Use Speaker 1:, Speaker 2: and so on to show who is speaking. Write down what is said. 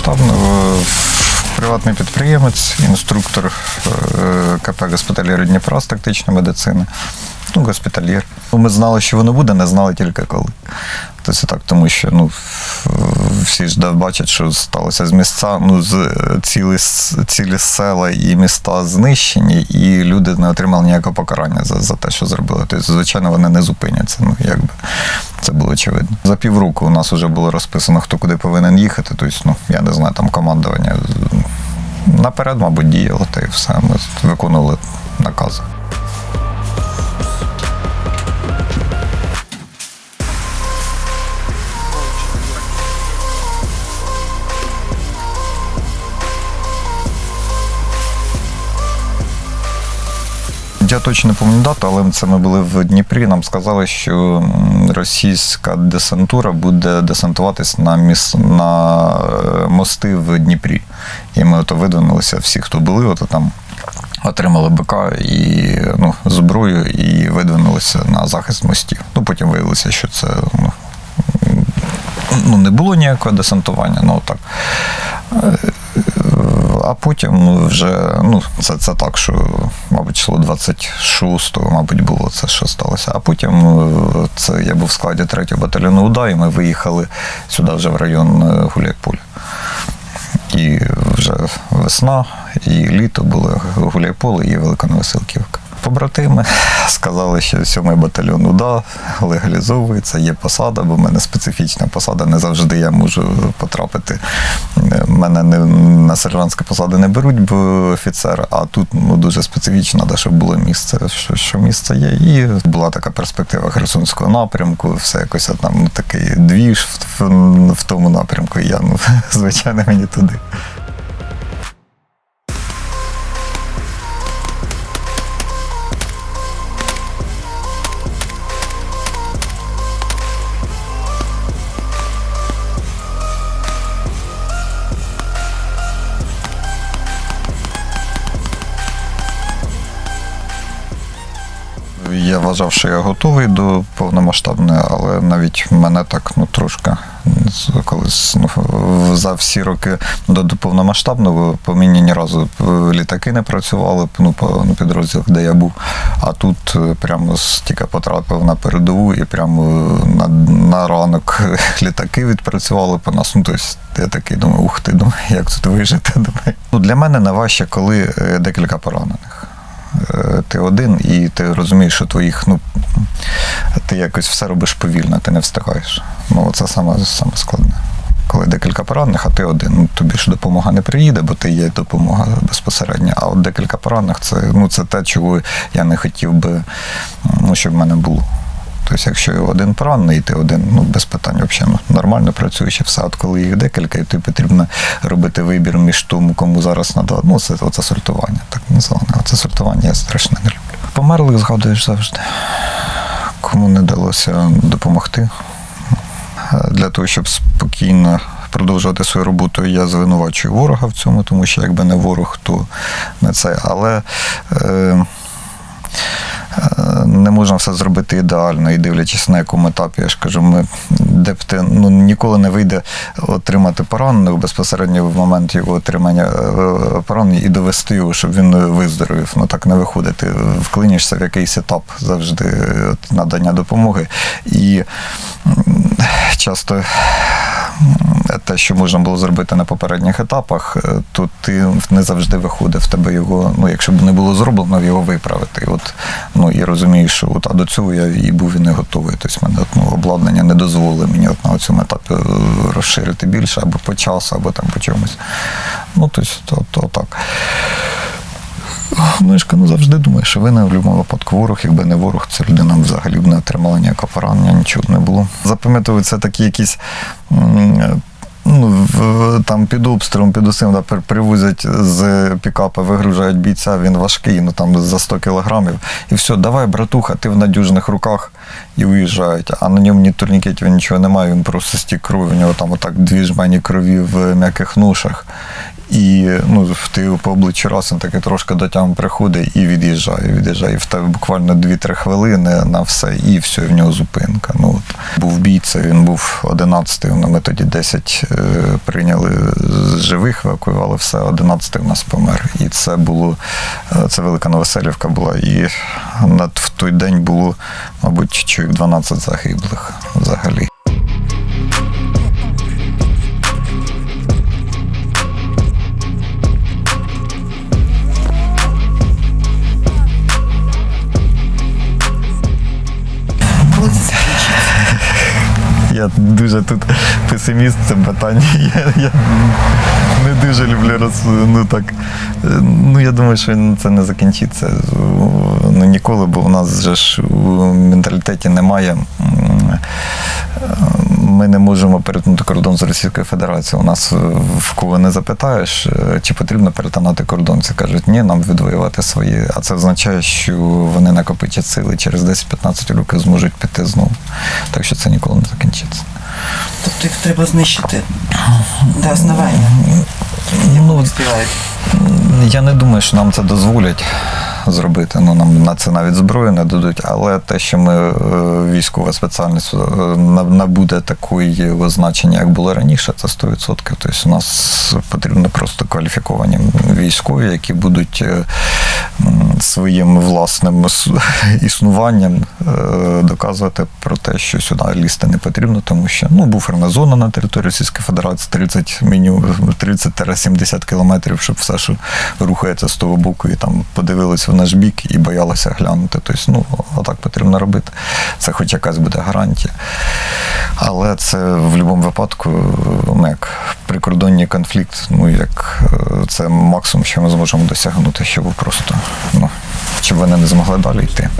Speaker 1: повномасштабного приватний підприємець, інструктор е, КП госпітальєр Дніпра з тактичної медицини. Ну, госпітальєр. Ми знали, що воно буде, не знали тільки коли. Тобто так, тому що ну, всі ж да, бачать, що сталося з місця, ну, з е, цілі, цілі села і міста знищені, і люди не отримали ніякого покарання за, за те, що зробили. Тобто, звичайно, вони не зупиняться. Ну, якби це було очевидно. За півроку у нас вже було розписано, хто куди повинен їхати. Тобто, ну, я не знаю, там командування наперед, мабуть, діяло, та і все. Ми виконували накази. Я точно не пам'ятаю дату, але це ми були в Дніпрі. Нам сказали, що російська десантура буде десантуватись на міс... на е, мости в Дніпрі. І ми ото видвинулися, всі, хто були, ото там отримали БК і ну, зброю і видвинулися на захист мостів. Ну потім виявилося, що це ну, ну, не було ніякого десантування, ну так. А потім вже, ну, це, це так, що, мабуть, число 26-го, мабуть, було це, що сталося. А потім е, це я був в складі 3-го батальйону УДА, і ми виїхали сюди вже в район е, Гуляйполя. І вже весна, і літо були Гуляйполе і Великоновосилківка. Побратими сказали, що сьомий батальйон УДА легалізовується, є посада, бо в мене специфічна посада. Не завжди я можу потрапити. Е, Мене не на сержантські посади не беруть, бо офіцер, а тут ну, дуже специфічно, де щоб було місце, що, що місце є. І була така перспектива Херсонського напрямку, все якось там такий двіж в, в, в тому напрямку. І я, ну, звичайно, мені туди. Я вважав, що я готовий до повномасштабної, але навіть мене так ну трошки колись ну, за всі роки до, повномасштабного по мені ні разу е, літаки не працювали ну, по ну, підрозділах, де я був. А тут е, прямо з- тільки потрапив на передову і прямо е, на, на ранок літаки відпрацювали по нас. Ну, тобто я такий думаю, ух ти, думаю, як тут вижити. Ну, для мене найважче, коли декілька поранених. Е, Ти один, і ти розумієш, що твоїх, ну ти якось все робиш повільно, ти не встигаєш. Ну, це саме, саме складне. Коли декілька поранених, а ти один. Ну, тобі ж допомога не приїде, бо ти є допомога безпосередньо. А от декілька поранених це, ну, це те, чого я не хотів би, ну, щоб в мене було. Тобто, якщо один поранений, ти один, ну без питань взагалі ну, нормально працюєш і все. От коли їх декілька, і тобі потрібно робити вибір між тим, кому зараз надати. Ну, це оце сортування, так назване. Оце сортування я страшно не люблю. Померлих згадуєш завжди. Кому не вдалося допомогти. Для того, щоб спокійно продовжувати свою роботу, я звинувачую ворога в цьому, тому що якби не ворог, то не це. Але Е, не можна все зробити ідеально і дивлячись на якому етапі, я ж кажу, ми де б ти ну ніколи не вийде отримати пораненого безпосередньо в момент його отримання е, поранення і довести його, щоб він виздоровів. Ну так не виходить. Ти вклинішся в якийсь етап завжди е, надання допомоги. І часто те, що можна було зробити на попередніх етапах, е, то ти не завжди виходить в тебе його. Ну, якщо б не було зроблено, його виправити. І от ну і розумієш, що от, а до цього я і був і не готовий. Тобто мене ну, обладнання не дозволило мені от на цьому етапі е, розширити більше або по часу, або там по чомусь. Ну, тобто, то, то так. Мишка, ну завжди думаю, що ви не в будь-якому випадку ворог, якби не ворог, ця людина взагалі б не отримала ніякого поранення, нічого б не було. Запам'ятовуються такі якісь. Ну, там під обстрілом, під усім да, привозять з пікапа, вигружають бійця, він важкий, ну там за 100 кілограмів. І все, давай, братуха, ти в надіжних руках і уїжджають. А на ньому ні турнікетів, нічого немає, він просто стік крові, у нього там отак дві жмені крові в м'яких ношах. І ну, ти по обличчю раз він таки трошки до тями приходить і від'їжджає. Від'їжджає. В тебе буквально 2-3 хвилини на все, і все, і в нього зупинка. Ну, от. Був бій, це він був 11-й, ну, ми тоді 10 е, прийняли з живих, евакуювали все, 11-й у нас помер. І це було, е, це велика Новоселівка була. І над, в той день було, мабуть, чоловік 12 загиблих взагалі. Дуже тут песиміст в цьому питанні. Я, я не дуже люблю роз, ну так. е, Ну я думаю, що це не закінчиться ну, ніколи, бо у нас же ж у менталітеті немає. е, Ми не можемо перетнути кордон з Російською Федерацією. У нас е, в кого не запитаєш, чи потрібно перетинати кордон. Це кажуть, ні, нам відвоювати свої. А це означає, що вони накопичать сили через 10-15 років зможуть піти знову. Так що це ніколи не закінчиться.
Speaker 2: Їх треба знищити до основання.
Speaker 1: Ну, Я не думаю, що нам це дозволять зробити. Ну нам на це навіть зброю не дадуть. Але те, що ми е, військова спеціальність е, на- набуде такої значення, як було раніше, це 100%. Тобто у нас потрібно просто кваліфіковані військові, які будуть е, своїм власним існуванням доказувати про те, що сюди лізти не потрібно, тому що ну буферна зона на території Російської Федерації 30 мінімум 30-70 кілометрів, щоб все, що рухається з того боку, і там подивилися в наш бік і боялися глянути. Тобто, ну отак потрібно робити. Це хоч якась буде гарантія. Але це в будь-якому випадку, ну як прикордонний конфлікт, ну як е, це максимум, що ми зможемо досягнути, щоб просто ну, щоб вони не змогли далі йти.